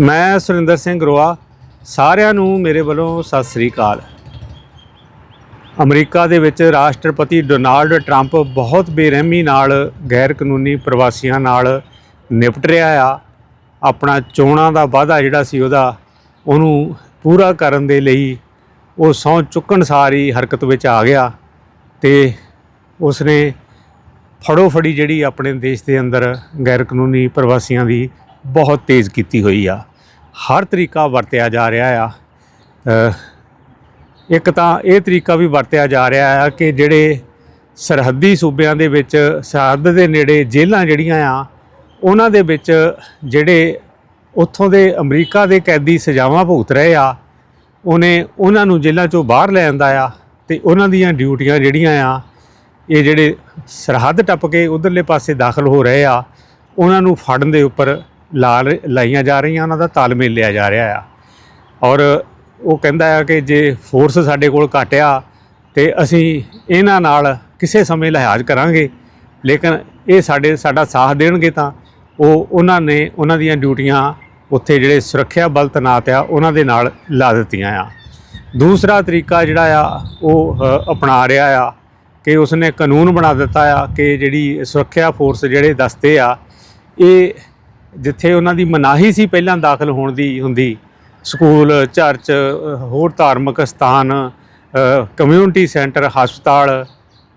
ਮੈਂ ਸੁਰਿੰਦਰ ਸਿੰਘ ਗਰੋਆ, ਸਾਰਿਆਂ ਨੂੰ ਮੇਰੇ ਵੱਲੋਂ ਸਤਿ ਸ੍ਰੀ ਅਕਾਲ। ਅਮਰੀਕਾ ਦੇ ਵਿੱਚ ਰਾਸ਼ਟਰਪਤੀ ਡੋਨਾਲਡ ਟਰੰਪ ਬਹੁਤ ਬੇਰਹਿਮੀ ਨਾਲ ਗੈਰ ਕਾਨੂੰਨੀ ਪ੍ਰਵਾਸੀਆਂ ਨਾਲ ਨਿਪਟ ਰਿਹਾ ਆ। ਆਪਣਾ ਚੋਣਾਂ ਦਾ ਵਾਅਦਾ ਜਿਹੜਾ ਸੀ ਉਹਦਾ, ਉਹਨੂੰ ਪੂਰਾ ਕਰਨ ਦੇ ਲਈ ਉਹ ਸਹੁੰ ਚੁੱਕਣ ਸਾਰੀ ਹਰਕਤ ਵਿੱਚ ਆ ਗਿਆ ਤੇ ਉਸਨੇ ਫੜੋ ਫੜੀ ਜਿਹੜੀ ਆਪਣੇ ਦੇਸ਼ ਦੇ ਅੰਦਰ ਗੈਰ ਕਾਨੂੰਨੀ ਪ੍ਰਵਾਸੀਆਂ ਦੀ ਬਹੁਤ ਤੇਜ਼ ਕੀਤੀ ਹੋਈ ਆ। ਹਰ ਤਰੀਕਾ ਵਰਤਿਆ ਜਾ ਰਿਹਾ ਆ। ਇੱਕ ਤਾਂ ਇਹ ਤਰੀਕਾ ਵੀ ਵਰਤਿਆ ਜਾ ਰਿਹਾ ਆ ਕਿ ਜਿਹੜੇ ਸਰਹੱਦੀ ਸੂਬਿਆਂ ਦੇ ਵਿੱਚ, ਸਰਹੱਦ ਦੇ ਨੇੜੇ ਜੇਲ੍ਹਾਂ ਜਿਹੜੀਆਂ ਆ, ਉਹਨਾਂ ਦੇ ਵਿੱਚ ਜਿਹੜੇ ਉੱਥੋਂ ਦੇ ਅਮਰੀਕਾ ਦੇ ਕੈਦੀ ਸਜ਼ਾਵਾਂ ਭੁਗਤ ਰਹੇ ਆ, ਉਹਨੇ ਉਹਨਾਂ ਨੂੰ ਜੇਲ੍ਹਾਂ ਚੋਂ ਬਾਹਰ ਲੈ ਆਂਦਾ ਆ ਤੇ ਉਹਨਾਂ ਦੀਆਂ ਡਿਊਟੀਆਂ ਜਿਹੜੀਆਂ ਆ, ਇਹ ਜਿਹੜੇ ਸਰਹੱਦ ਟੱਪ ਕੇ ਉਧਰਲੇ ਪਾਸੇ ਦਾਖਲ ਹੋ ਰਹੇ ਆ, ਉਹਨਾਂ ਨੂੰ ਫੜਨ ਦੇ ਉੱਪਰ ਲਾ ਲਾਈਆਂ ਜਾ ਰਹੀਆਂ, ਉਹਨਾਂ ਦਾ ਤਾਲਮੇਲ ਲਿਆ ਜਾ ਰਿਹਾ ਆ। ਔਰ ਉਹ ਕਹਿੰਦਾ ਆ ਕਿ ਜੇ ਫੋਰਸ ਸਾਡੇ ਕੋਲ ਘੱਟ ਆ, ਤੇ ਅਸੀਂ ਇਹਨਾਂ ਨਾਲ ਕਿਸੇ ਸਮੇਂ ਲਿਹਾਜ਼ ਕਰਾਂਗੇ। ਲੇਕਿਨ ਇਹ ਸਾਡੇ, ਸਾਡਾ ਸਾਥ ਦੇਣਗੇ ਤਾਂ ਉਹ, ਉਹਨਾਂ ਨੇ ਉਹਨਾਂ ਦੀਆਂ ਡਿਊਟੀਆਂ ਉੱਥੇ ਜਿਹੜੇ ਸੁਰੱਖਿਆ ਬਲ ਤੈਨਾਤ ਆ, ਉਹਨਾਂ ਦੇ ਨਾਲ ਲਾ ਦਿੱਤੀਆਂ ਆ। ਦੂਸਰਾ ਤਰੀਕਾ ਜਿਹੜਾ ਆ, ਉਹ ਅਪਣਾ ਰਿਹਾ ਆ ਕਿ ਉਸਨੇ ਕਾਨੂੰਨ ਬਣਾ ਦਿੱਤਾ ਆ ਕਿ ਜਿਹੜੀ ਸੁਰੱਖਿਆ ਫੋਰਸ ਜਿਹੜੇ ਦਸਤੇ ਆ, ਇਹ ਜਿੱਥੇ ਉਹਨਾਂ ਦੀ ਮਨਾਹੀ ਸੀ ਪਹਿਲਾਂ ਦਾਖਲ ਹੋਣ ਦੀ ਹੁੰਦੀ, ਸਕੂਲ, ਚਰਚ, ਹੋਰ ਧਾਰਮਿਕ ਸਥਾਨ ਕਮਿਊਨਿਟੀ ਸੈਂਟਰ ਹਸਪਤਾਲ,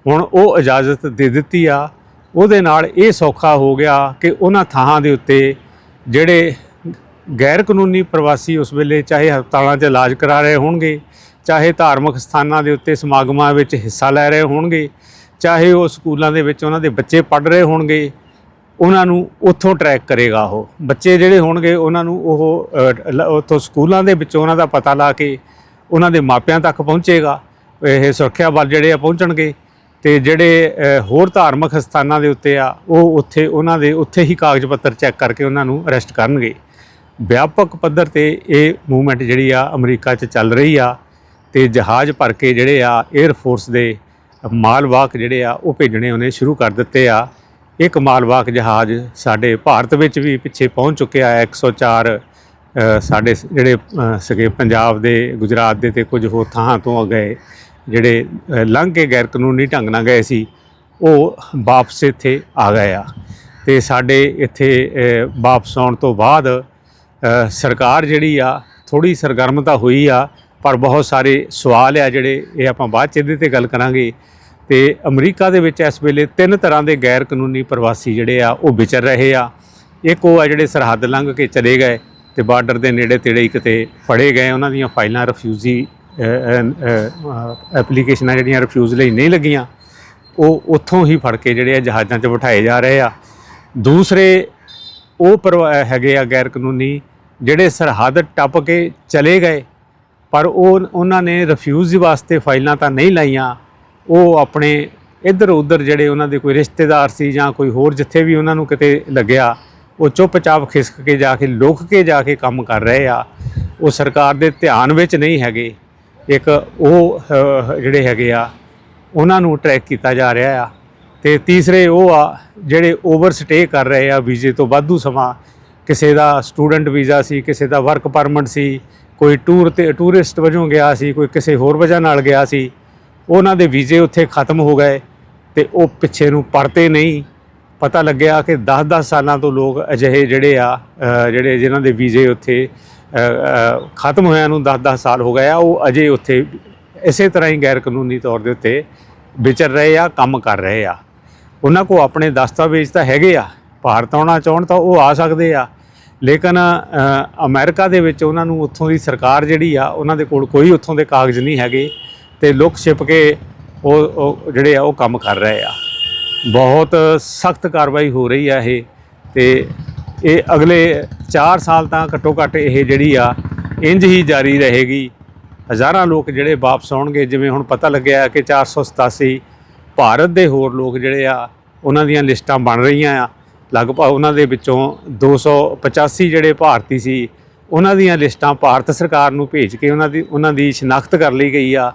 ਹੁਣ ਉਹ ਇਜਾਜ਼ਤ ਦੇ ਦਿੱਤੀ ਆ। ਉਹਦੇ ਨਾਲ ਇਹ ਸੌਖਾ ਹੋ ਗਿਆ ਕਿ ਉਹਨਾਂ ਥਾਂ ਦੇ ਉੱਤੇ ਜਿਹੜੇ ਗੈਰ ਕਾਨੂੰਨੀ ਪ੍ਰਵਾਸੀ ਉਸ ਵੇਲੇ ਚਾਹੇ ਹਸਪਤਾਲਾਂ 'ਚ ਇਲਾਜ ਕਰਾ ਰਹੇ ਹੋਣਗੇ, ਚਾਹੇ ਧਾਰਮਿਕ ਸਥਾਨਾਂ ਦੇ ਉੱਤੇ ਸਮਾਗਮਾਂ ਵਿੱਚ ਹਿੱਸਾ ਲੈ ਰਹੇ ਹੋਣਗੇ, ਚਾਹੇ ਉਹ ਸਕੂਲਾਂ ਦੇ ਵਿੱਚ ਉਹਨਾਂ ਦੇ ਬੱਚੇ ਪੜ੍ਹ ਰਹੇ ਹੋਣਗੇ ਉਹਨਾਂ ਨੂੰ ਉੱਥੋਂ ਟਰੈਕ ਕਰੇਗਾ ਉਹ। ਬੱਚੇ ਜਿਹੜੇ ਹੋਣਗੇ, ਉਹਨਾਂ ਨੂੰ ਉਹ ਉੱਥੋਂ ਸਕੂਲਾਂ ਦੇ ਵਿੱਚੋਂ ਉਹਨਾਂ ਦਾ ਪਤਾ ਲਾ ਕੇ ਉਹਨਾਂ ਦੇ ਮਾਪਿਆਂ ਤੱਕ ਪਹੁੰਚੇਗਾ। ਇਹ ਸੁਰੱਖਿਆ ਬਲ ਜਿਹੜੇ ਆ ਪਹੁੰਚਣਗੇ ਤੇ ਜਿਹੜੇ ਹੋਰ ਧਾਰਮਿਕ ਸਥਾਨਾਂ ਦੇ ਉੱਤੇ ਆ, ਉਹ ਉੱਥੇ, ਉਹਨਾਂ ਦੇ ਉੱਥੇ ਹੀ ਕਾਗਜ਼ ਪੱਤਰ ਚੈੱਕ ਕਰਕੇ ਉਹਨਾਂ ਨੂੰ ਅਰੈਸਟ ਕਰਨਗੇ। ਵਿਆਪਕ ਪੱਧਰ ਤੇ ਇਹ ਮੂਵਮੈਂਟ ਜਿਹੜੀ ਆ ਅਮਰੀਕਾ 'ਚ ਚੱਲ ਰਹੀ ਆ ਤੇ ਜਹਾਜ਼ ਭਰ ਕੇ ਜਿਹੜੇ ਆ 에ਅਰ ਫੋਰਸ ਦੇ ਮਾਲਵਾਹਕ ਜਿਹੜੇ ਆ, ਉਹ ਭੇਜਣੇ ਉਹਨੇ ਸ਼ੁਰੂ ਕਰ ਦਿੱਤੇ ਆ। ਇੱਕ ਮਾਲਵਾਹਕ ਜਹਾਜ਼ ਸਾਡੇ ਭਾਰਤ ਵਿੱਚ ਵੀ ਪਿੱਛੇ ਪਹੁੰਚ ਚੁੱਕਿਆ ਹੈ 104 ਅ, ਸਾਡੇ ਸ- ਜਿਹੜੇ ਅ, ਪੰਜਾਬ ਦੇ ਗੁਜਰਾਤ ਦੇ ਤੇ ਕੁਝ ਹੋਰ ਥਾਂ ਤੋਂ ਗਏ ਜਿਹੜੇ ਲੰਘ ਕੇ ਗੈਰ ਕਾਨੂੰਨੀ ਢੰਗ ਨਾਲ ਗਏ ਸੀ ਉਹ ਵਾਪਸ ਇੱਥੇ ਆ ਗਏ ਆ। ਤੇ ਸਾਡੇ ਇੱਥੇ ਵਾਪਸ ਆਉਣ ਤੋਂ ਬਾਅਦ ਸਰਕਾਰ ਜਿਹੜੀ ਆ ਥੋੜੀ ਸਰਗਰਮਤਾ ਹੋਈ ਆ ਪਰ ਬਹੁਤ ਸਾਰੇ ਸਵਾਲ ਆ ਜਿਹੜੇ ਇਹ ਆਪਾਂ ਬਾਅਦ ਚ ਇਹਦੇ ਤੇ ਗੱਲ ਕਰਾਂਗੇ। ਤੇ ਅਮਰੀਕਾ ਦੇ ਵਿੱਚ ਇਸ ਵੇਲੇ ਤਿੰਨ ਤਰ੍ਹਾਂ ਦੇ ਗੈਰ ਕਾਨੂੰਨੀ ਪ੍ਰਵਾਸੀ ਜਿਹੜੇ ਆ, ਉਹ ਵਿਚਰ ਰਹੇ ਆ। ਇੱਕ ਉਹ ਆ ਜਿਹੜੇ ਸਰਹੱਦ ਲੰਘ ਕੇ ਚਲੇ ਗਏ ਤੇ ਬਾਰਡਰ ਦੇ ਨੇੜੇ ਤੇੜੇ ਹੀ ਕਿਤੇ ਫੜੇ ਗਏ। ਉਹਨਾਂ ਦੀਆਂ ਫਾਈਲਾਂ ਰਿਫਿਊਜੀ ਐਪਲੀਕੇਸ਼ਨਾਂ ਜਿਹੜੀਆਂ ਰਿਫਿਊਜ਼ ਲਈ ਨਹੀਂ ਲੱਗੀਆਂ, ਉਹ ਉੱਥੋਂ ਹੀ ਫੜ ਕੇ ਜਿਹੜੇ ਆ ਜਹਾਜ਼ਾਂ 'ਚ ਬਿਠਾਏ ਜਾ ਰਹੇ ਆ। ਦੂਸਰੇ ਉਹ ਪਰਵਾ- ਹੈਗੇ ਆ ਗੈਰ ਕਾਨੂੰਨੀ ਜਿਹੜੇ ਸਰਹੱਦ ਟੱਪ ਕੇ ਚਲੇ ਗਏ, ਪਰ ਉਹ, ਉਹਨਾਂ ਨੇ ਰਿਫਿਊਜ਼ ਵਾਸਤੇ ਫਾਈਲਾਂ ਤਾਂ ਨਹੀਂ ਲਾਈਆਂ ਉਹ ਆਪਣੇ ਇੱਧਰ ਉੱਧਰ ਜਿਹੜੇ ਉਹਨਾਂ ਦੇ ਕੋਈ ਰਿਸ਼ਤੇਦਾਰ ਸੀ ਜਾਂ ਕੋਈ ਹੋਰ ਜਿੱਥੇ ਵੀ ਉਹਨਾਂ ਨੂੰ ਕਿਤੇ ਲੱਗਿਆ, ਉਹ ਚੁੱਪਚਾਪ ਖਿਸਕ ਕੇ ਜਾ ਕੇ, ਲੁਕ ਕੇ ਜਾ ਕੇ ਕੰਮ ਕਰ ਰਹੇ ਆ। ਉਹ ਸਰਕਾਰ ਦੇ ਧਿਆਨ ਵਿੱਚ ਨਹੀਂ ਹੈਗੇ। ਇੱਕ ਉਹ ਜਿਹੜੇ ਹੈਗੇ ਆ, ਉਹਨਾਂ ਨੂੰ ਟਰੈਕ ਕੀਤਾ ਜਾ ਰਿਹਾ ਆ। ਤੇ ਤੀਸਰੇ ਉਹ ਆ, ਜਿਹੜੇ ਓਵਰ ਸਟੇ ਕਰ ਰਹੇ ਆ ਵੀਜ਼ੇ ਤੋਂ ਵਾਧੂ ਸਮਾਂ। ਕਿਸੇ ਦਾ ਸਟੂਡੈਂਟ ਵੀਜ਼ਾ ਸੀ, ਕਿਸੇ ਦਾ ਵਰਕ ਪਰਮਿਟ ਸੀ, ਕੋਈ ਟੂਰ ਤੇ ਟੂਰਿਸਟ ਵਜੋਂ ਗਿਆ ਸੀ, ਕੋਈ ਕਿਸੇ ਹੋਰ ਵਜ੍ਹਾ ਨਾਲ ਗਿਆ ਸੀ। ਉਹਨਾਂ ਦੇ ਵੀਜ਼ੇ ਉੱਥੇ ਖਤਮ ਹੋ ਗਏ ਤੇ ਉਹ ਪਿੱਛੇ ਨੂੰ ਪਰਤੇ ਨਹੀਂ। ਪਤਾ ਲੱਗਿਆ ਕਿ 10-10 ਸਾਲਾਂ ਤੋਂ ਲੋਕ ਅਜਿਹੇ ਜਿਹੜੇ ਆ ਜਿਹੜੇ ਜਿਨ੍ਹਾਂ ਦੇ ਵੀਜ਼ੇ ਉੱਥੇ ਖਤਮ ਹੋਇਆ ਨੂੰ 10-10 ਸਾਲ ਹੋ ਗਏ ਆ ਉਹ ਅਜੇ ਉੱਥੇ ਇਸੇ ਤਰ੍ਹਾਂ ਹੀ ਗੈਰ ਕਾਨੂੰਨੀ ਤੌਰ ਦੇ ਉੱਤੇ ਵਿਚਰ ਰਹੇ ਆ ਕੰਮ ਕਰ ਰਹੇ ਆ। ਉਹਨਾਂ ਕੋ ਆਪਣੇ ਦਸਤਾਵੇਜ਼ ਤਾਂ ਹੈਗੇ ਆ ਭਾਰਤ ਆਉਣਾ ਚਾਹਣ ਤਾਂ ਉਹ ਆ ਸਕਦੇ ਆ। ਲੇਕਿਨ ਅ, ਅਮਰੀਕਾ ਦੇ ਵਿੱਚ ਉਹਨਾਂ ਨੂੰ ਉੱਥੋਂ ਦੀ ਸਰਕਾਰ ਜਿਹੜੀ ਆ ਉਹਨਾਂ ਦੇ ਕੋਲ ਕੋਈ ਉੱਥੋਂ ਦੇ ਕਾਗਜ਼ ਨਹੀਂ ਹੈਗੇ। ਤੇ ਲੁਕ ਛਿਪ ਕੇ ਉਹ ਉਹ ਜਿਹੜੇ ਆ, ਉਹ ਕੰਮ ਕਰ ਰਹੇ ਆ। ਬਹੁਤ ਸਖਤ ਕਾਰਵਾਈ ਹੋ ਰਹੀ ਆ ਇਹ ਤੇ ਇਹ ਅਗਲੇ 4 ਸਾਲ ਤਾਂ ਘੱਟੋ ਘੱਟ ਇਹ ਜਿਹੜੀ ਆ ਇੰਜ ਹੀ ਜਾਰੀ ਰਹੇਗੀ। ਹਜ਼ਾਰਾਂ ਲੋਕ ਜਿਹੜੇ ਵਾਪਸ ਆਉਣਗੇ, ਜਿਵੇਂ ਹੁਣ ਪਤਾ ਲੱਗਿਆ ਕਿ 487 ਭਾਰਤ ਦੇ ਹੋਰ ਲੋਕ ਜਿਹੜੇ ਆ, ਉਹਨਾਂ ਦੀਆਂ ਲਿਸਟਾਂ ਬਣ ਰਹੀਆਂ ਆ। ਲਗਭਗ ਉਹਨਾਂ ਦੇ ਵਿੱਚੋਂ 285 ਜਿਹੜੇ ਭਾਰਤੀ ਸੀ, ਉਹਨਾਂ ਦੀਆਂ ਲਿਸਟਾਂ ਭਾਰਤ ਸਰਕਾਰ ਨੂੰ ਭੇਜ ਕੇ ਉਹਨਾਂ ਦੀ ਉਹਨਾਂ ਦੀ ਸ਼ਨਾਖਤ ਕਰ ਲਈ ਗਈ ਆ।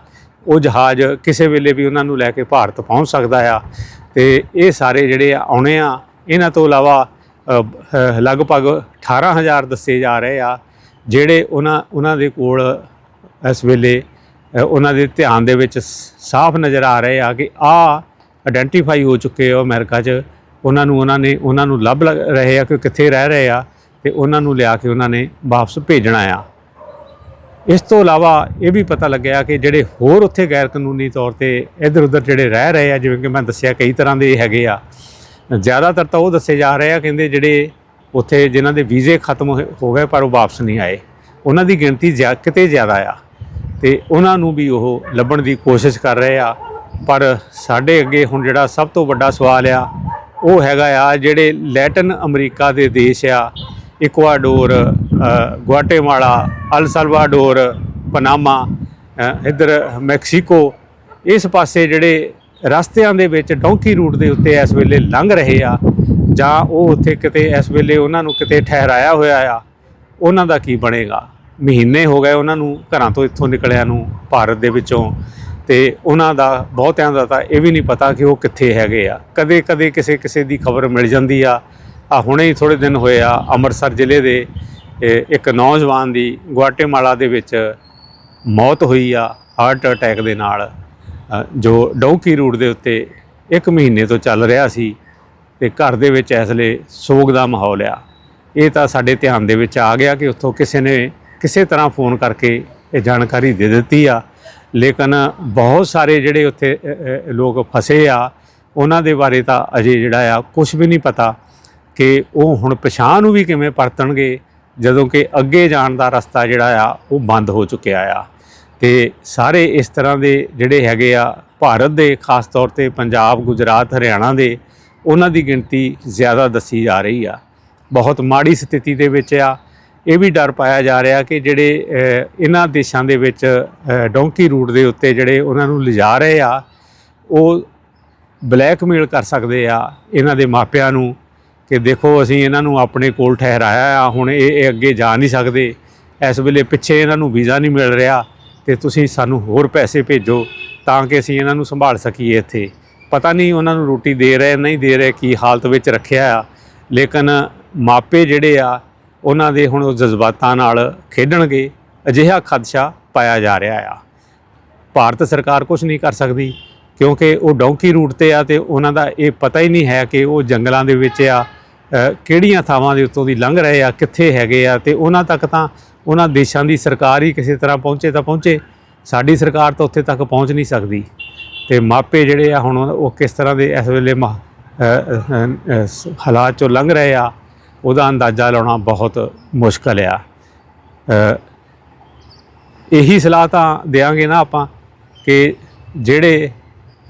ਉਹ ਜਹਾਜ਼ ਕਿਸੇ ਵੇਲੇ ਵੀ ਉਹਨਾਂ ਨੂੰ ਲੈ ਕੇ ਭਾਰਤ ਪਹੁੰਚ ਸਕਦਾ ਆ। ਤੇ ਇਹ ਸਾਰੇ ਜਿਹੜੇ ਆਉਣੇ ਆ ਇਹਨਾਂ ਤੋਂ ਇਲਾਵਾ ਅ, ਅ, ਲਗਭਗ 18000 ਦੱਸੇ ਜਾ ਰਹੇ ਆ ਜਿਹੜੇ ਉਹਨਾਂ ਉਹਨਾਂ ਦੇ ਕੋਲ ਇਸ ਵੇਲੇ ਉਹਨਾਂ ਦੇ ਧਿਆਨ ਦੇ ਵਿੱਚ ਸਾਫ਼ ਨਜ਼ਰ ਆ ਰਹੇ ਆ ਕਿ ਆ ਆਇਡੈਂਟੀਫਾਈ ਹੋ ਚੁੱਕੇ ਆ ਅਮਰੀਕਾ 'ਚ। ਉਹਨਾਂ ਨੂੰ ਉਹਨਾਂ ਨੇ ਉਹਨਾਂ ਨੂੰ ਲੱਭ ਲ- ਰਹੇ ਆ ਕਿ ਕਿੱਥੇ ਰਹਿ ਰਹੇ ਆ ਤੇ ਉਹਨਾਂ ਨੂੰ ਲਿਆ ਕੇ ਉਹਨਾਂ ਨੇ ਵਾਪਸ ਭੇਜਣਾ ਆ। ਇਸ ਤੋਂ ਇਲਾਵਾ ਇਹ ਵੀ ਪਤਾ ਲੱਗਿਆ ਕਿ ਜਿਹੜੇ ਹੋਰ ਉੱਥੇ ਗੈਰ ਕਾਨੂੰਨੀ ਤੌਰ ਤੇ ਇੱਧਰ ਉੱਧਰ ਜਿਹੜੇ ਰਹਿ ਰਹੇ ਆ, ਜਿਵੇਂ ਕਿ ਮੈਂ ਦੱਸਿਆ ਕਈ ਤਰ੍ਹਾਂ ਦੇ ਹੈਗੇ ਆ। ਜ਼ਿਆਦਾਤਰ ਤਾਂ ਉਹ ਦੱਸੇ ਜਾ ਰਹੇ ਆ, ਕਹਿੰਦੇ ਜਿਹੜੇ ਉੱਥੇ ਜਿਨ੍ਹਾਂ ਦੇ ਵੀਜ਼ੇ ਖਤਮ ਹੋਏ- ਹੋ ਗਏ ਪਰ ਉਹ ਵਾਪਸ ਨਹੀਂ ਆਏ। ਉਹਨਾਂ ਦੀ ਗਿਣਤੀ ਜ਼ਿਆ- ਕਿਤੇ ਜ਼ਿਆਦਾ ਆ ਤੇ ਉਹਨਾਂ ਨੂੰ ਵੀ ਉਹ ਲੱਭਣ ਦੀ ਕੋਸ਼ਿਸ਼ ਕਰ ਰਹੇ ਆ। ਪਰ ਸਾਡੇ ਅੱਗੇ ਹੁਣ ਜਿਹੜਾ ਸਭ ਤੋਂ ਵੱਡਾ ਸਵਾਲ ਆ, ਉਹ ਹੈਗਾ ਆ, ਜਿਹੜੇ ਲੈਟਨ ਅਮਰੀਕਾ ਦੇ ਦੇਸ਼ ਆ ਇਕਵਾਡੋਰ ਅ, ਗੁਆਟੇਮਾਲਾ ਅਲ ਸਲਵਾਡੋਰ ਪਨਾਮਾ ਅ, ਇੱਧਰ ਮੈਕਸੀਕੋ ਇਸ ਪਾਸੇ ਜਿਹੜੇ ਰਸਤਿਆਂ ਦੇ ਵਿੱਚ ਡੌਂਕੀ ਰੂਟ ਦੇ ਉੱਤੇ ਇਸ ਵੇਲੇ ਲੰਘ ਰਹੇ ਆ ਜਾਂ ਉਹ ਉੱਥੇ ਕਿਤੇ ਇਸ ਵੇਲੇ ਉਹਨਾਂ ਨੂੰ ਕਿਤੇ ਠਹਿਰਾਇਆ ਹੋਇਆ ਆ ਉਹਨਾਂ ਦਾ ਕੀ ਬਣੇਗਾ? ਮਹੀਨੇ ਹੋ ਗਏ ਉਹਨਾਂ ਨੂੰ ਘਰਾਂ ਤੋਂ ਇੱਥੋਂ ਨਿਕਲਿਆਂ ਨੂੰ ਭਾਰਤ ਦੇ ਵਿੱਚੋਂ ਤੇ ਉਹਨਾਂ ਦਾ ਬਹੁਤਿਆਂ ਦਾ ਤਾਂ ਇਹ ਵੀ ਨਹੀਂ ਪਤਾ ਕਿ ਉਹ ਕਿੱਥੇ ਹੈਗੇ ਆ। ਕਦੇ ਕਦੇ ਕਿਸੇ ਕਿਸੇ ਦੀ ਖਬਰ ਮਿਲ ਜਾਂਦੀ ਆ ਆ ਹੁਣੇ ਹੀ ਥੋੜੇ ਦਿਨ ਹੋਏ ਆ ਅੰਮ੍ਰਿਤਸਰ ਜ਼ਿਲ੍ਹੇ ਦੇ ਇੱਕ ਨੌਜਵਾਨ ਦੀ ਗੁਆਟੇਮਾਲਾ ਦੇ ਵਿੱਚ ਮੌਤ ਹੋਈ ਆ ਹਾਰਟ ਅਟੈਕ ਦੇ ਨਾਲ। ਜੋ ਡੌਂਕੀ ਰੂਟ ਦੇ ਉੱਤੇ ਇੱਕ ਮਹੀਨੇ ਤੋਂ ਚੱਲ ਰਿਹਾ ਸੀ ਤੇ ਘਰ ਦੇ ਵਿੱਚ ਇਸ ਲਈ ਸੋਗ ਦਾ ਮਾਹੌਲ ਆ। ਇਹ ਤਾਂ ਸਾਡੇ ਧਿਆਨ ਦੇ ਵਿੱਚ ਆ ਗਿਆ ਕਿ ਉੱਥੋਂ ਕਿਸੇ ਨੇ ਕਿਸੇ ਤਰ੍ਹਾਂ ਫੋਨ ਕਰਕੇ ਇਹ ਜਾਣਕਾਰੀ ਦੇ ਦਿੱਤੀ ਆ। ਲੇਕਿਨ ਬਹੁਤ ਸਾਰੇ ਜਿਹੜੇ ਉੱਥੇ ਲੋਕ ਫਸੇ ਆ, ਉਹਨਾਂ ਦੇ ਬਾਰੇ ਤਾਂ ਅਜੇ ਜਿਹੜਾ ਆ ਕੁਝ ਵੀ ਨਹੀਂ ਪਤਾ। ਕਿ ਉਹ ਹੁਣ ਪਛਾਣ ਨੂੰ ਵੀ ਕਿਵੇਂ ਪਰਤਣਗੇ ਜਦੋਂ ਕਿ ਅੱਗੇ ਜਾਣ ਦਾ ਰਸਤਾ ਜਿਹੜਾ ਆ ਉਹ ਬੰਦ ਹੋ ਚੁੱਕਿਆ ਆ। ਤੇ ਸਾਰੇ ਇਸ ਤਰ੍ਹਾਂ ਦੇ ਜਿਹੜੇ ਹੈਗੇ ਆ ਭਾਰਤ ਦੇ ਖਾਸ ਤੌਰ ਤੇ ਪੰਜਾਬ ਗੁਜਰਾਤ ਹਰਿਆਣਾ ਦੇ ਉਹਨਾਂ ਦੀ ਗਿਣਤੀ ਜ਼ਿਆਦਾ ਦੱਸੀ ਜਾ ਰਹੀ ਆ। ਬਹੁਤ ਮਾੜੀ ਸਥਿਤੀ ਦੇ ਵਿੱਚ ਆ। ਇਹ ਵੀ ਡਰ ਪਾਇਆ ਜਾ ਰਿਹਾ ਕਿ ਜਿਹੜੇ ਇਹਨਾਂ ਦੇਸ਼ਾਂ ਦੇ ਵਿੱਚ ਅ, ਡੌਂਕੀ ਰੂਟ ਦੇ ਉੱਤੇ ਜਿਹੜੇ ਉਹਨਾਂ ਨੂੰ ਲਿਜਾ ਰਹੇ ਆ ਉਹ ਬਲੈਕਮੇਲ ਕਰ ਸਕਦੇ ਆ ਇਹਨਾਂ ਦੇ ਮਾਪਿਆਂ ਨੂੰ। ਕਿ ਦੇਖੋ ਅਸੀਂ ਇਹਨਾਂ ਨੂੰ ਆਪਣੇ ਕੋਲ ਠਹਿਰਾਇਆ ਆ, ਹੁਣ ਇਹ ਇਹ ਅੱਗੇ ਜਾ ਨਹੀਂ ਸਕਦੇ। ਇਸ ਵੇਲੇ ਪਿੱਛੇ ਇਹਨਾਂ ਨੂੰ ਵੀਜ਼ਾ ਨਹੀਂ ਮਿਲ ਰਿਹਾ ਤੇ ਤੁਸੀਂ ਸਾਨੂੰ ਹੋਰ ਪੈਸੇ ਭੇਜੋ ਤਾਂ ਕਿ ਅਸੀਂ ਇਹਨਾਂ ਨੂੰ ਸੰਭਾਲ ਸਕੀਏ ਇੱਥੇ। ਪਤਾ ਨਹੀਂ ਉਹਨਾਂ ਨੂੰ ਰੋਟੀ ਦੇ ਰਹੇ, ਨਹੀਂ ਦੇ ਰਹੇ, ਕੀ ਹਾਲਤ ਵਿੱਚ ਰੱਖਿਆ ਆ। ਲੇਕਿਨ ਮਾਪੇ ਜਿਹੜੇ ਆ, ਉਹਨਾਂ ਦੇ ਹੁਣ ਉਹ ਜਜ਼ਬਾਤਾਂ ਨਾਲ ਖੇਡਣਗੇ। ਅਜਿਹਾ ਖਦਸ਼ਾ ਪਾਇਆ ਜਾ ਰਿਹਾ ਆ। ਭਾਰਤ ਸਰਕਾਰ ਕੁਝ ਨਹੀਂ ਕਰ ਸਕਦੀ, ਕਿਉਂਕਿ ਉਹ ਡੌਂਕੀ ਰੂਟ ਤੇ ਆ ਤੇ ਉਹਨਾਂ ਦਾ ਇਹ ਪਤਾ ਹੀ ਨਹੀਂ ਹੈ ਕਿ ਉਹ ਜੰਗਲਾਂ ਦੇ ਵਿੱਚ ਆ ਕਿਹੜੀਆਂ ਥਾਵਾਂ ਦੇ ਉੱਤੋਂ ਦੀ ਲੰਘ ਰਹੇ ਆ, ਕਿੱਥੇ ਹੈਗੇ ਆ ਤੇ ਉਹਨਾਂ ਤੱਕ ਤਾਂ ਉਹਨਾਂ ਦੇਸ਼ਾਂ ਦੀ ਸਰਕਾਰ ਹੀ ਕਿਸੇ ਤਰ੍ਹਾਂ ਪਹੁੰਚੇ ਤਾਂ ਪਹੁੰਚੇ। ਸਾਡੀ ਸਰਕਾਰ ਤਾਂ ਉੱਥੇ ਤੱਕ ਪਹੁੰਚ ਨਹੀਂ ਸਕਦੀ। ਤੇ ਮਾਪੇ ਜਿਹੜੇ ਆ ਹੁਣ ਉਹ ਕਿਸ ਤਰ੍ਹਾਂ ਦੇ ਇਸ ਵੇਲੇ ਮਾ- ਹਾਲਾਤ ਚੋਂ ਲੰਘ ਰਹੇ ਆ, ਉਹਦਾ ਅੰਦਾਜ਼ਾ ਲਾਉਣਾ ਬਹੁਤ ਮੁਸ਼ਕਲ ਆ। ਇਹੀ ਸਲਾਹ ਤਾਂ ਦੇਾਂਗੇ ਨਾ ਆਪਾਂ ਕਿ ਜਿਹੜੇ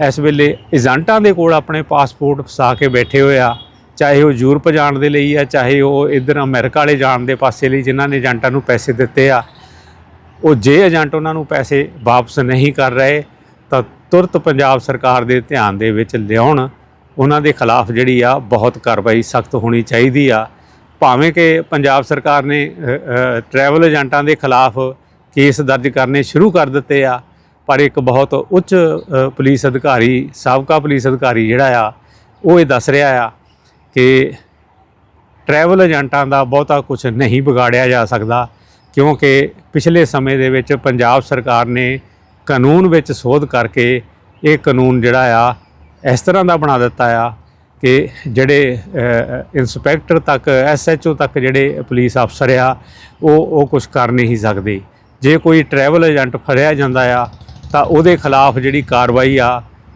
ਇਸ ਵੇਲੇ ਏਜੰਟਾਂ ਦੇ ਕੋਲ ਆਪਣੇ ਪਾਸਪੋਰਟ ਫਸਾ ਕੇ ਬੈਠੇ ਹੋਏ ਆ ਚਾਹੇ ਉਹ ਯੂਰਪ ਜਾਣ ਦੇ ਲਈ ਆ ਚਾਹੇ ਉਹ ਇਧਰ ਅਮਰੀਕਾ ਵਾਲੇ ਜਾਣ ਦੇ ਪਾਸੇ ਲਈ ਜਿਨ੍ਹਾਂ ਨੇ ਏਜੰਟਾਂ ਨੂੰ ਪੈਸੇ ਦਿੱਤੇ ਆ ਉਹ ਜੇ ਏਜੰਟ ਉਹਨਾਂ ਨੂੰ ਪੈਸੇ ਵਾਪਸ ਨਹੀਂ ਕਰ ਰਹੇ ਤਾਂ ਤੁਰਤ ਪੰਜਾਬ ਸਰਕਾਰ ਦੇ ਧਿਆਨ ਦੇ ਵਿੱਚ ਲਿਆਉਣ। ਉਹਨਾਂ ਦੇ ਖਿਲਾਫ ਜਿਹੜੀ ਆ ਬਹੁਤ ਕਾਰਵਾਈ ਸਖਤ ਹੋਣੀ ਚਾਹੀਦੀ ਆ। ਭਾਵੇਂ ਕਿ ਪੰਜਾਬ ਸਰਕਾਰ ਨੇ ਟਰੈਵਲ ਏਜੰਟਾਂ ਦੇ ਖਿਲਾਫ ਕੇਸ ਦਰਜ ਕਰਨੇ ਸ਼ੁਰੂ ਕਰ ਦਿੱਤੇ ਆ ਪਰ ਇੱਕ ਬਹੁਤ ਉੱਚ ਅ, ਪੁਲਿਸ ਅਧਿਕਾਰੀ ਸਾਬਕਾ ਪੁਲਿਸ ਅਧਿਕਾਰੀ ਜਿਹੜਾ ਆ ਉਹ ਇਹ ਦੱਸ ਰਿਹਾ ਆ ਕਿ ਟਰੈਵਲ ਏਜੰਟਾਂ ਦਾ ਬਹੁਤਾ ਕੁਝ ਨਹੀਂ ਵਿਗਾੜਿਆ ਜਾ ਸਕਦਾ ਕਿਉਂਕਿ ਪਿਛਲੇ ਸਮੇਂ ਦੇ ਵਿੱਚ ਪੰਜਾਬ ਸਰਕਾਰ ਨੇ ਕਾਨੂੰਨ ਵਿੱਚ ਸੋਧ ਕਰਕੇ ਇਹ ਕਾਨੂੰਨ ਜਿਹੜਾ ਆ ਇਸ ਤਰ੍ਹਾਂ ਦਾ ਬਣਾ ਦਿੱਤਾ ਆ ਕਿ ਜਿਹੜੇ ਅ, ਇੰਸਪੈਕਟਰ ਤੱਕ ਐਸਐਚਓ ਤੱਕ ਜਿਹੜੇ ਪੁਲਿਸ ਅਫਸਰ ਆ ਉਹ ਉਹ ਕੁਝ ਕਰ ਨਹੀਂ ਸਕਦੇ। ਜੇ ਕੋਈ ਟਰੈਵਲ ਏਜੰਟ ਫੜਿਆ ਜਾਂਦਾ ਆ ਤਾਂ ਉਹਦੇ ਖਿਲਾਫ ਜਿਹੜੀ ਕਾਰਵਾਈ ਆ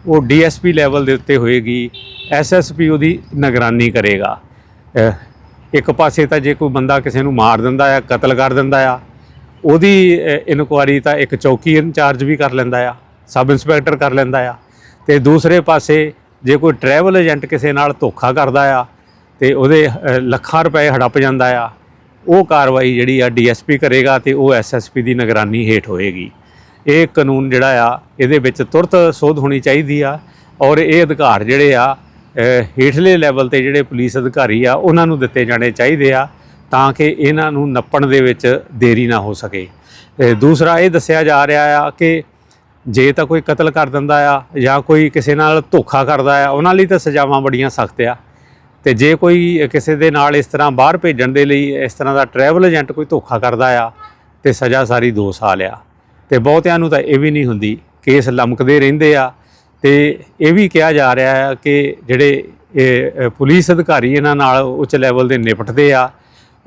ਉਹ ਡੀਐਸਪੀ ਲੈਵਲ ਦੇ ਉੱਤੇ ਹੋਏਗੀ ਐਸਐਸਪੀ ਉਹਦੀ ਨਿਗਰਾਨੀ ਕਰੇਗਾ। ਇੱਕ ਪਾਸੇ ਤਾਂ ਜੇ ਕੋਈ ਬੰਦਾ ਕਿਸੇ ਨੂੰ ਮਾਰ ਦਿੰਦਾ ਆ, ਕਤਲ ਕਰ ਦਿੰਦਾ ਆ, ਉਹਦੀ ਇਨਕੁਆਰੀ ਤਾਂ ਇੱਕ ਚੌਕੀ ਇੰਚਾਰਜ ਵੀ ਕਰ ਲੈਂਦਾ ਆ, ਸਬ ਇੰਸਪੈਕਟਰ ਕਰ ਲੈਂਦਾ ਆ, ਤੇ ਦੂਸਰੇ ਪਾਸੇ ਜੇ ਕੋਈ ਟਰੈਵਲ ਏਜੰਟ ਕਿਸੇ ਨਾਲ ਧੋਖਾ ਕਰਦਾ ਆ, ਤੇ ਉਹਦੇ ਲੱਖਾਂ ਰੁਪਏ ਹੜੱਪ ਜਾਂਦਾ ਆ, ਉਹ ਕਾਰਵਾਈ ਜਿਹੜੀ ਆ ਡੀਐਸਪੀ ਕਰੇਗਾ ਤੇ ਉਹ ਐਸਐਸਪੀ ਦੀ ਨਿਗਰਾਨੀ ਹੇਠ ਹੋਏਗੀ। ਇਹ ਕਾਨੂੰਨ ਜਿਹੜਾ ਆ, ਇਹਦੇ ਵਿੱਚ ਤੁਰਤ ਸੋਧ ਹੋਣੀ ਚਾਹੀਦੀ ਆ ਔਰ ਇਹ ਅਧਿਕਾਰ ਜਿਹੜੇ ਆ ਹੇਠਲੇ ਲੈਵਲ ਤੇ ਜਿਹੜੇ ਪੁਲਿਸ ਅਧਿਕਾਰੀ ਆ, ਉਹਨਾਂ ਨੂੰ ਦਿੱਤੇ ਜਾਣੇ ਚਾਹੀਦੇ ਆ ਤਾਂ ਕਿ ਇਹਨਾਂ ਨੂੰ ਨੱਪਣ ਦੇ ਵਿੱਚ ਦੇਰੀ ਨਾ ਹੋ ਸਕੇ। ਤੇ ਦੂਸਰਾ ਇਹ ਦੱਸਿਆ ਜਾ ਰਿਹਾ ਆ ਕਿ ਜੇ ਤਾਂ ਕੋਈ ਕਤਲ ਕਰ ਦਿੰਦਾ ਆ ਜਾਂ ਕੋਈ ਕਿਸੇ ਨਾਲ ਧੋਖਾ ਕਰਦਾ ਆ, ਉਹਨਾਂ ਲਈ ਤਾਂ ਸਜ਼ਾਵਾਂ ਬੜੀਆਂ ਸਖਤ ਆ। ਤੇ ਜੇ ਕੋਈ ਕਿਸੇ ਦੇ ਨਾਲ ਇਸ ਤਰ੍ਹਾਂ ਬਾਹਰ ਭੇਜਣ ਦੇ ਲਈ ਇਸ ਤਰ੍ਹਾਂ ਦਾ ਟਰੈਵਲ ਏਜੰਟ ਕੋਈ ਧੋਖਾ ਕਰਦਾ ਆ, ਤੇ ਸਜ਼ਾ ਸਾਰੀ 2 ਸਾਲ ਆ। ਤੇ ਬਹੁਤਿਆਂ ਨੂੰ ਤਾਂ ਇਹ ਵੀ ਨਹੀਂ ਹੁੰਦੀ ਕੇਸ ਲਮਕਦੇ ਰਹਿੰਦੇ ਆ। ਤੇ ਇਹ ਵੀ ਕਿਹਾ ਜਾ ਰਿਹਾ ਹੈ ਕਿ ਜਿਹੜੇ ਇਹ ਪੁਲਿਸ ਅਧਿਕਾਰੀ ਇਹਨਾਂ ਨਾਲ ਉੱਚ ਲੈਵਲ ਦੇ ਨਿਪਟਦੇ ਆ,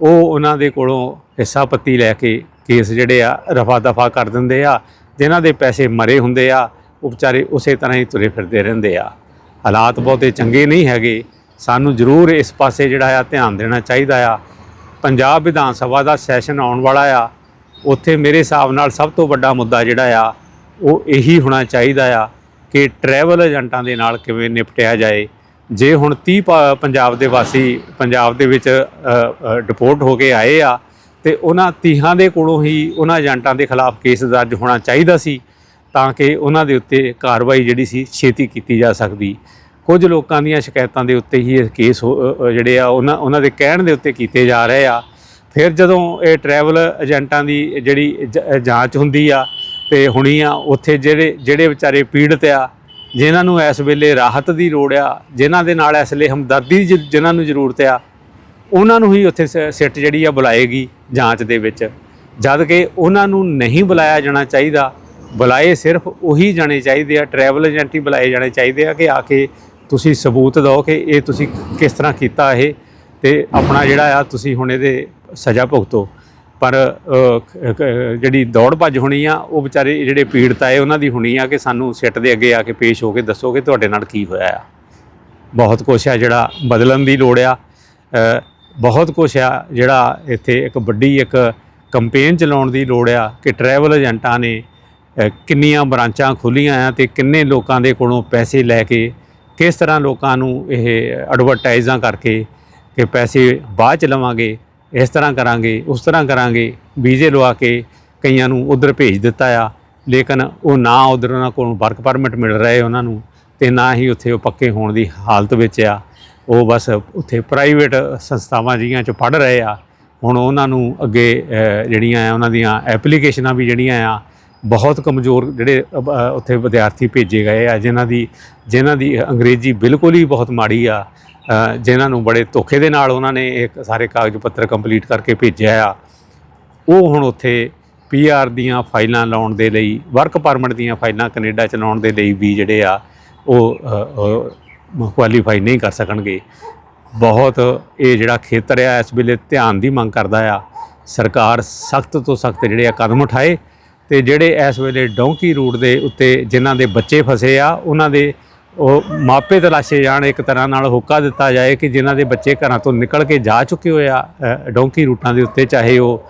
ਉਹ ਉਹਨਾਂ ਦੇ ਕੋਲੋਂ ਹਿੱਸਾ ਪੱਤੀ ਲੈ ਕੇ ਕੇਸ ਜਿਹੜੇ ਆ ਰਫਾ ਦਫਾ ਕਰ ਦਿੰਦੇ ਆ, ਜਿਨ੍ਹਾਂ ਦੇ ਪੈਸੇ ਮਰੇ ਹੁੰਦੇ ਆ, ਉਹ ਵਿਚਾਰੇ ਉਸੇ ਤਰ੍ਹਾਂ ਹੀ ਤੁਰੇ ਫਿਰਦੇ ਰਹਿੰਦੇ ਆ। ਹਾਲਾਤ ਬਹੁਤੇ ਚੰਗੇ ਨਹੀਂ ਹੈਗੇ। ਸਾਨੂੰ ਜ਼ਰੂਰ ਇਸ ਪਾਸੇ ਜਿਹੜਾ ਆ ਧਿਆਨ ਦੇਣਾ ਚਾਹੀਦਾ ਆ। ਪੰਜਾਬ ਵਿਧਾਨ ਸਭਾ ਦਾ ਸੈਸ਼ਨ ਆਉਣ ਵਾਲਾ ਆ। ਉੱਥੇ ਮੇਰੇ ਹਿਸਾਬ ਨਾਲ ਸਭ ਤੋਂ ਵੱਡਾ ਮੁੱਦਾ ਜਿਹੜਾ ਆ, ਉਹ ਇਹੀ ਹੋਣਾ ਚਾਹੀਦਾ ਆ ਕਿ ਟਰੈਵਲ ਏਜੰਟਾਂ ਦੇ ਨਾਲ ਕਿਵੇਂ ਨਿਪਟਿਆ ਜਾਏ। ਜੇ ਹੁਣ 30 ਪ- ਪੰਜਾਬ ਦੇ ਵਾਸੀ ਪੰਜਾਬ ਦੇ ਵਿੱਚ ਡਿਪੋਰਟ ਹੋ ਕੇ ਆਏ ਆ, ਤੇ ਉਹਨਾਂ ਤੀਹਾਂ ਦੇ ਕੋਲੋਂ ਹੀ ਉਹਨਾਂ ਏਜੰਟਾਂ ਦੇ ਖਿਲਾਫ ਕੇਸ ਦਰਜ ਹੋਣਾ ਚਾਹੀਦਾ ਸੀ, ਤਾਂ ਕਿ ਉਹਨਾਂ ਦੇ ਉੱਤੇ ਕਾਰਵਾਈ ਜਿਹੜੀ ਸੀ, ਛੇਤੀ ਕੀਤੀ ਜਾ ਸਕਦੀ। ਕੁਝ ਲੋਕਾਂ ਦੀਆਂ ਸ਼ਿਕਾਇਤਾਂ ਦੇ ਉੱਤੇ ਹੀ ਇਹ ਕੇਸ ਹੋ- ਜਿਹੜੇ ਆ, ਉਹਨਾਂ ਉਹਨਾਂ ਦੇ ਕਹਿਣ ਦੇ ਉੱਤੇ ਕੀਤੇ ਜਾ ਰਹੇ ਆ। ਫਿਰ ਜਦੋਂ ਇਹ ਟਰੈਵਲ ਏਜੰਟਾਂ ਦੀ ਜਿਹੜੀ ਜਾਂਚ ਹੁੰਦੀ ਆ ਤੇ ਹੁਣੀ ਆ, ਉੱਥੇ ਜਿਹੜੇ ਜਿਹੜੇ ਵਿਚਾਰੇ ਪੀੜਤ ਆ, ਜਿਨ੍ਹਾਂ ਨੂੰ ਇਸ ਵੇਲੇ ਰਾਹਤ ਦੀ ਲੋੜ ਆ, ਜਿਨ੍ਹਾਂ ਦੇ ਨਾਲ ਇਸ ਵੇਲੇ ਹਮਦਰਦੀ ਜ- ਜਿਨ੍ਹਾਂ ਨੂੰ ਜ਼ਰੂਰਤ ਆ, ਉਹਨਾਂ ਨੂੰ ਹੀ ਉੱਥੇ ਸ- ਸਿੱਟ ਜਿਹੜੀ ਆ ਬੁਲਾਏਗੀ ਜਾਂਚ ਦੇ ਵਿੱਚ। ਜਦ ਕਿ ਉਹਨਾਂ ਨੂੰ ਨਹੀਂ ਬੁਲਾਇਆ ਜਾਣਾ ਚਾਹੀਦਾ, ਬੁਲਾਏ ਸਿਰਫ ਉਹੀ ਜਾਣੇ ਚਾਹੀਦੇ ਆ ਟਰੈਵਲ ਏਜੰਟ ਹੀ ਬੁਲਾਏ ਜਾਣੇ ਚਾਹੀਦੇ ਆ ਕਿ ਆ ਕੇ ਤੁਸੀਂ ਸਬੂਤ ਦਿਓ ਕਿ ਇਹ ਤੁਸੀਂ ਕਿਸ ਤਰ੍ਹਾਂ ਕੀਤਾ ਇਹ। ਤੇ ਆਪਣਾ ਜਿਹੜਾ ਆ ਤੁਸੀਂ ਹੁਣ ਇਹਦੇ ਸਜ਼ਾ ਭੁਗਤੋ। ਪਰ ਜਿਹੜੀ ਦੌੜ ਭੱਜ ਹੋਣੀ ਆ, ਉਹ ਵਿਚਾਰੇ ਜਿਹੜੇ ਪੀੜਤ ਏ ਉਹਨਾਂ ਦੀ ਹੋਣੀ ਆ ਕਿ ਸਾਨੂੰ ਸਿੱਟ ਦੇ ਅੱਗੇ ਆ ਕੇ ਪੇਸ਼ ਹੋ ਕੇ ਦੱਸੋ ਕਿ ਤੁਹਾਡੇ ਨਾਲ ਕੀ ਹੋਇਆ ਆ। ਬਹੁਤ ਕੁਛ ਆ ਜਿਹੜਾ ਬਦਲਣ ਦੀ ਲੋੜ ਆ। ਬਹੁਤ ਕੁਛ ਆ ਜਿਹੜਾ ਇੱਥੇ ਇੱਕ ਵੱਡੀ ਇੱਕ ਕੰਪੇਨ ਚਲਾਉਣ ਦੀ ਲੋੜ ਆ ਕਿ ਟਰੈਵਲ ਏਜੰਟਾਂ ਨੇ ਕਿੰਨੀਆਂ ਬ੍ਰਾਂਚਾਂ ਖੁੱਲੀਆਂ ਆ ਤੇ ਕਿੰਨੇ ਲੋਕਾਂ ਦੇ ਕੋਲੋਂ ਪੈਸੇ ਲੈ ਕੇ ਕਿਸ ਤਰ੍ਹਾਂ ਲੋਕਾਂ ਨੂੰ ਇਹ ਐਡਵਰਟਾਈਜ਼ਾਂ ਕਰਕੇ ਕਿ ਪੈਸੇ ਬਾਅਦ ਚ ਲਵਾਂਗੇ, ਇਸ ਤਰ੍ਹਾਂ ਕਰਾਂਗੇ, ਉਸ ਤਰ੍ਹਾਂ ਕਰਾਂਗੇ, ਵੀਜ਼ੇ ਲਵਾ ਕੇ ਕਈਆਂ ਨੂੰ ਉਧਰ ਭੇਜ ਦਿੱਤਾ ਆ। ਲੇਕਿਨ ਉਹ ਨਾ ਉਧਰ ਉਹਨਾਂ ਕੋਲ ਵਰਕ ਪਰਮਿਟ ਮਿਲ ਰਹੇ ਉਹਨਾਂ ਨੂੰ ਤੇ ਨਾ ਹੀ ਉੱਥੇ ਉਹ ਪੱਕੇ ਹੋਣ ਦੀ ਹਾਲਤ ਵਿੱਚ ਆ। ਉਹ ਬਸ ਉੱਥੇ ਪ੍ਰਾਈਵੇਟ ਸੰਸਥਾਵਾਂ ਜੀਆਂ ਚ ਪੜ ਰਹੇ ਆ। ਹੁਣ ਉਹਨਾਂ ਨੂੰ ਅੱਗੇ ਜਿਹੜੀਆਂ ਆ, ਉਹਨਾਂ ਦੀਆਂ ਐਪਲੀਕੇਸ਼ਨਾਂ ਵੀ ਜਿਹੜੀਆਂ ਆ, ਬਹੁਤ ਕਮਜ਼ੋਰ ਜਿਹੜੇ ਉੱਥੇ ਵਿਦਿਆਰਥੀ ਭੇਜੇ ਗਏ ਆ, ਜਿਨ੍ਹਾਂ ਦੀ ਜਿਨ੍ਹਾਂ ਦੀ ਅੰਗਰੇਜ਼ੀ ਬਿਲਕੁਲ ਹੀ ਬਹੁਤ ਮਾੜੀ ਆ। ਜਿਨ੍ਹਾਂ ਨੂੰ ਬੜੇ ਧੋਖੇ ਦੇ ਨਾਲ ਉਹਨਾਂ ਨੇ ਇਹ ਸਾਰੇ ਕਾਗਜ਼ ਪੱਤਰ ਕੰਪਲੀਟ ਕਰਕੇ ਭੇਜਿਆ ਆ। ਉਹ ਹੁਣ ਉੱਥੇ ਪੀਆਰ ਦੀਆਂ ਫਾਈਲਾਂ ਲਾਉਣ ਦੇ ਲਈ ਵਰਕ ਪਰਮਿਟ ਦੀਆਂ ਫਾਈਲਾਂ ਕੈਨੇਡਾ ਚ ਲਾਉਣ ਦੇ ਲਈ ਵੀ ਜਿਹੜੇ ਆ, ਉਹ ਕੁਆਲੀਫਾਈ ਨਹੀਂ ਕਰ ਸਕਣਗੇ। ਬਹੁਤ ਇਹ ਜਿਹੜਾ ਖੇਤਰ ਆ, ਇਸ ਵੇਲੇ ਧਿਆਨ ਦੀ ਮੰਗ ਕਰਦਾ ਆ। ਸਰਕਾਰ ਸਖਤ ਤੋਂ ਸਖਤ ਜਿਹੜੇ ਆ ਕਦਮ ਉਠਾਏ ਤੇ ਜਿਹੜੇ ਇਸ ਵੇਲੇ ਡੌਂਕੀ ਰੂਟ ਦੇ ਉੱਤੇ ਜਿਨ੍ਹਾਂ ਦੇ ਬੱਚੇ ਫਸੇ ਆ, ਉਹਨਾਂ ਦੇ ਉਹ ਮਾਪੇ ਤਲਾਸ਼ੇ ਜਾਣ ਇੱਕ ਤਰ੍ਹਾਂ ਨਾਲ ਹੋਕਾ ਦਿੱਤਾ ਜਾਏ ਕਿ ਜਿਨ੍ਹਾਂ ਦੇ ਬੱਚੇ ਘਰਾਂ ਤੋਂ ਨਿਕਲ ਕੇ ਜਾ ਚੁੱਕੇ ਹੋਏ ਆ ਅ, ਰੂਟਾਂ ਦੇ ਉੱਤੇ ਚਾਹੇ ਉਹ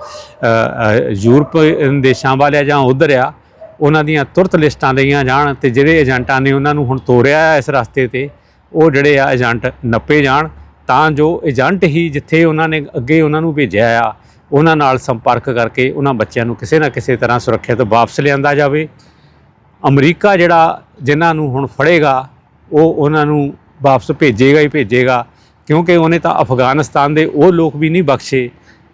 ਯੂਰਪ ਦੇਸ਼ਾਂ ਵਾਲੇ ਆ ਜਾਂ ਉਧਰ ਆ ਉਹਨਾਂ ਦੀਆਂ ਤੁਰਤ ਲਿਸਟਾਂ ਲਈਆਂ ਜਾਣ ਤੇ ਜਿਹੜੇ ਏਜੰਟਾਂ ਨੇ ਉਹਨਾਂ ਨੂੰ ਹੁਣ ਤੋਰਿਆ ਆ ਇਸ ਰਸਤੇ ਤੇ ਉਹ ਜਿਹੜੇ ਆ ਏਜੰਟ ਨੱਪੇ ਜਾਣ ਤਾਂ ਜੋ ਏਜੰਟ ਹੀ ਜਿੱਥੇ ਉਹਨਾਂ ਨੇ ਅੱਗੇ ਉਹਨਾਂ ਨੂੰ ਭੇਜਿਆ ਆ ਉਹਨਾਂ ਨਾਲ ਸੰਪਰਕ ਕਰਕੇ ਉਹਨਾਂ ਬੱਚਿਆਂ ਨੂੰ ਕਿਸੇ ਨਾ ਕਿਸੇ ਤਰ੍ਹਾਂ ਸੁਰੱਖਿਅਤ ਵਾਪਸ ਲਿਆਂਦਾ ਜਾਵੇ। ਅਮਰੀਕਾ ਜਿਹੜਾ ਜਿਨ੍ਹਾਂ ਨੂੰ ਹੁਣ ਫੜੇਗਾ ਉਹ ਉਹਨਾਂ ਨੂੰ ਵਾਪਸ ਭੇਜੇਗਾ ਹੀ ਭੇਜੇਗਾ, ਕਿਉਂਕਿ ਉਹਨੇ ਤਾਂ ਅਫਗਾਨਿਸਤਾਨ ਦੇ ਉਹ ਲੋਕ ਵੀ ਨਹੀਂ ਬਖਸ਼ੇ,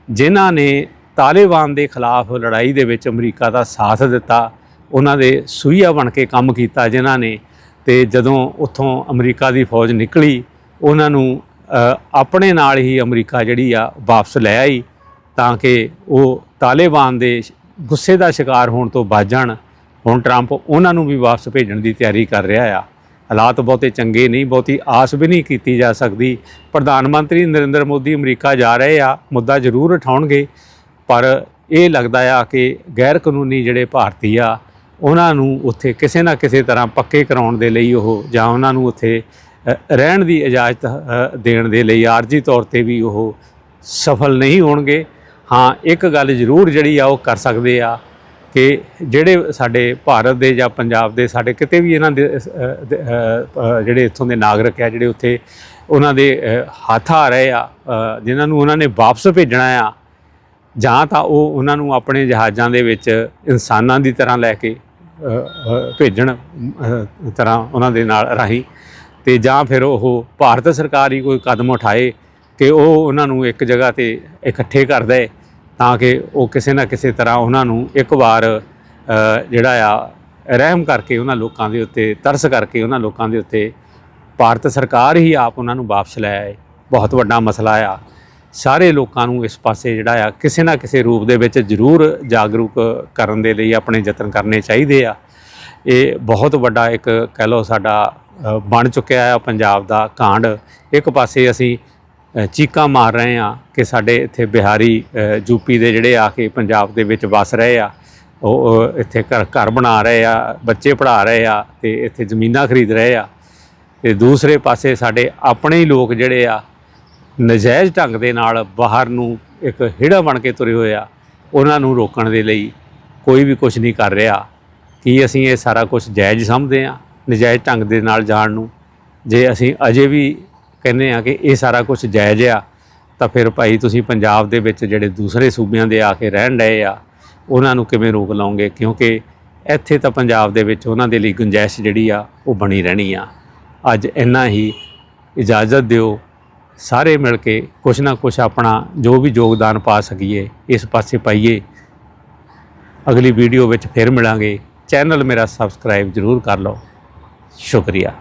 ਜਿਨ੍ਹਾਂ ਨੇ ਤਾਲਿਬਾਨ ਦੇ ਖਿਲਾਫ ਲੜਾਈ ਦੇ ਵਿੱਚ ਅਮਰੀਕਾ ਦਾ ਸਾਥ ਦਿੱਤਾ, ਉਹਨਾਂ ਦੇ ਸੂਈਆ ਬਣ ਕੇ ਕੰਮ ਕੀਤਾ ਜਿਨ੍ਹਾਂ ਨੇ, ਤੇ ਜਦੋਂ ਉੱਥੋਂ ਅਮਰੀਕਾ ਦੀ ਫੌਜ ਨਿਕਲੀ, ਉਹਨਾਂ ਨੂੰ ਆਪਣੇ ਨਾਲ ਹੀ ਅਮਰੀਕਾ ਜਿਹੜੀ ਆ ਵਾਪਸ ਲੈ ਆਈ, ਤਾਂ ਕਿ ਉਹ ਤਾਲਿਬਾਨ ਦੇ ਗੁੱਸੇ ਦਾ ਸ਼ਿਕਾਰ ਹੋਣ ਤੋਂ ਬਚ ਜਾਣ, ਹੁਣ ਟਰੰਪ ਉਹਨਾਂ ਨੂੰ ਵੀ ਵਾਪਸ ਭੇਜਣ ਦੀ ਤਿਆਰੀ ਕਰ ਰਿਹਾ ਆ। ਹਾਲਾਤ ਬਹੁਤੇ ਚੰਗੇ ਨਹੀਂ, ਬਹੁਤੀ ਆਸ ਵੀ ਨਹੀਂ ਕੀਤੀ ਜਾ ਸਕਦੀ। ਪ੍ਰਧਾਨ ਮੰਤਰੀ ਨਰਿੰਦਰ ਮੋਦੀ ਅਮਰੀਕਾ ਜਾ ਰਹੇ ਆ, ਮੁੱਦਾ ਜ਼ਰੂਰ ਉਠਾਉਣਗੇ, ਪਰ ਇਹ ਲੱਗਦਾ ਆ ਕਿ ਗੈਰ ਕਾਨੂੰਨੀ ਜਿਹੜੇ ਭਾਰਤੀ ਆ, ਉਹਨਾਂ ਨੂੰ ਉੱਥੇ ਕਿਸੇ ਨਾ ਕਿਸੇ ਤਰ੍ਹਾਂ ਪੱਕੇ ਕਰਾਉਣ ਦੇ ਲਈ ਉਹ, ਜਾਂ ਉਹਨਾਂ ਨੂੰ ਉੱਥੇ ਰਹਿਣ ਦੀ ਇਜਾਜ਼ਤ ਦੇਣ ਦੇ ਲਈ ਆਰਜੀ ਤੌਰ ਤੇ ਵੀ ਉਹ ਸਫਲ ਨਹੀਂ ਹੋਣਗੇ। ਹਾਂ, ਇੱਕ ਗੱਲ ਜ਼ਰੂਰ ਜਿਹੜੀ ਆ ਉਹ ਕਰ ਸਕਦੇ ਆ ਕਿ ਜਿਹੜੇ ਸਾਡੇ ਭਾਰਤ ਦੇ ਜਾਂ ਪੰਜਾਬ ਦੇ ਸਾਡੇ ਕਿਤੇ ਵੀ ਇਹਨਾਂ ਦੇ ਜਿਹੜੇ ਇੱਥੋਂ ਦੇ ਨਾਗਰਿਕ ਆ, ਜਿਹੜੇ ਉੱਥੇ ਉਹਨਾਂ ਦੇ ਹੱਥ ਆ ਰਹੇ ਆ ਜਿਨ੍ਹਾਂ ਨੂੰ ਉਹਨਾਂ ਨੇ ਵਾਪਸ ਭੇਜਣਾ ਆ, ਜਾਂ ਤਾਂ ਉਹ ਉਹਨਾਂ ਨੂੰ ਆਪਣੇ ਜਹਾਜ਼ਾਂ ਦੇ ਵਿੱਚ ਇਨਸਾਨਾਂ ਦੀ ਤਰ੍ਹਾਂ ਲੈ ਕੇ ਭੇਜਣ ਤਰ੍ਹਾਂ ਉਹਨਾਂ ਦੇ ਨਾਲ ਰਾਹੀਂ, ਤੇ ਜਾਂ ਫਿਰ ਉਹ ਭਾਰਤ ਸਰਕਾਰ ਹੀ ਕੋਈ ਕਦਮ ਉਠਾਏ ਕਿ ਉਹ ਉਹਨਾਂ ਨੂੰ ਇੱਕ ਜਗ੍ਹਾ ਤੇ ਇਕੱਠੇ ਕਰ ਦੇ ਤਾਂ ਕਿ ਉਹ ਕਿਸੇ ਨਾ ਕਿਸੇ ਤਰ੍ਹਾਂ ਉਹਨਾਂ ਨੂੰ ਇੱਕ ਵਾਰ ਜਿਹੜਾ ਆ, ਰਹਿਮ ਕਰਕੇ ਉਹਨਾਂ ਲੋਕਾਂ ਦੇ ਉੱਤੇ, ਤਰਸ ਕਰਕੇ ਉਹਨਾਂ ਲੋਕਾਂ ਦੇ ਉੱਤੇ ਭਾਰਤ ਸਰਕਾਰ ਹੀ ਆਪ ਉਹਨਾਂ ਨੂੰ ਵਾਪਸ ਲੈ ਆਏ। ਬਹੁਤ ਵੱਡਾ ਮਸਲਾ ਆ। ਸਾਰੇ ਲੋਕਾਂ ਨੂੰ ਇਸ ਪਾਸੇ ਜਿਹੜਾ ਆ, ਕਿਸੇ ਨਾ ਕਿਸੇ ਰੂਪ ਦੇ ਵਿੱਚ ਜ਼ਰੂਰ ਜਾਗਰੂਕ ਕਰਨ ਦੇ ਲਈ ਆਪਣੇ ਯਤਨ ਕਰਨੇ ਚਾਹੀਦੇ ਆ। ਇਹ ਬਹੁਤ ਵੱਡਾ ਇੱਕ ਕਹਿ ਲਓ ਸਾਡਾ ਬਣ ਚੁੱਕਿਆ ਆ ਪੰਜਾਬ ਦਾ ਕਾਂਡ। ਇੱਕ ਪਾਸੇ ਅਸੀਂ ਚੀਕਾਂ ਮਾਰ ਰਹੇ ਆ ਕਿ ਸਾਡੇ ਇੱਥੇ ਬਿਹਾਰੀ ਅ, ਯੂਪੀ ਦੇ ਜਿਹੜੇ ਆ ਕੇ ਪੰਜਾਬ ਦੇ ਵਿੱਚ ਵਸ ਰਹੇ ਆ ਉਹ ਇੱਥੇ ਘਰ ਘਰ ਬਣਾ ਰਹੇ ਆ ਬੱਚੇ ਪੜ੍ਹਾ ਰਹੇ ਆ ਤੇ ਇੱਥੇ ਜ਼ਮੀਨਾਂ ਖਰੀਦ ਰਹੇ ਆ। ਤੇ ਦੂਸਰੇ ਪਾਸੇ ਸਾਡੇ ਆਪਣੇ ਹੀ ਲੋਕ ਜਿਹੜੇ ਆ ਨਜਾਇਜ਼ ਢੰਗ ਦੇ ਨਾਲ ਬਾਹਰ ਨੂੰ ਇੱਕ ਹਿੜਾ ਬਣ ਕੇ ਤੁਰੇ ਹੋਏ ਆ ਉਹਨਾਂ ਨੂੰ ਰੋਕਣ ਦੇ ਲਈ ਕੋਈ ਵੀ ਕੁਝ ਨਹੀਂ ਕਰ ਰਿਹਾ। ਕੀ ਅਸੀਂ ਇਹ ਸਾਰਾ ਕੁਝ ਜਾਇਜ਼ ਸਮਝਦੇ ਆ ਨਜਾਇਜ਼ ਢੰਗ ਦੇ ਨਾਲ ਜਾਣ ਨੂੰ? ਜੇ ਅਸੀਂ ਅਜੇ ਵੀ ਕਹਿੰਦੇ ਆ ਕਿ ਇਹ ਸਾਰਾ ਕੁਝ ਜਾਇਜ਼ ਆ। ਤਾਂ ਫਿਰ ਭਾਈ ਤੁਸੀਂ ਪੰਜਾਬ ਦੇ ਵਿੱਚ ਜਿਹੜੇ ਦੂਸਰੇ ਸੂਬਿਆਂ ਦੇ ਆ ਕੇ ਰਹਿਣ ਡਏ ਆ, ਉਹਨਾਂ ਨੂੰ ਕਿਵੇਂ ਰੋਕ ਲਾਓਗੇ ਕਿਉਂਕਿ ਇੱਥੇ ਤਾਂ ਪੰਜਾਬ ਦੇ ਵਿੱਚ ਉਹਨਾਂ ਦੇ ਲਈ ਗੁੰਜਾਇਸ਼ ਜਿਹੜੀ ਆ, ਉਹ ਬਣੀ ਰਹਿਣੀ ਆ। ਅੱਜ ਇੰਨਾ ਹੀ ਇਜਾਜ਼ਤ ਦਿਓ, ਸਾਰੇ ਮਿਲ ਕੇ ਕੁਛ ਨਾ ਕੁਛ ਆਪਣਾ ਜੋ ਵੀ ਯੋਗਦਾਨ ਪਾ ਸਕੀਏ, ਇਸ ਪਾਸੇ ਪਾਈਏ। ਅਗਲੀ ਵੀਡੀਓ ਵਿੱਚ ਫਿਰ ਮਿਲਾਂਗੇ। ਚੈਨਲ ਮੇਰਾ ਸਬਸਕ੍ਰਾਈਬ ਜ਼ਰੂਰ ਕਰ ਲਓ। ਸ਼ੁਕਰੀਆ।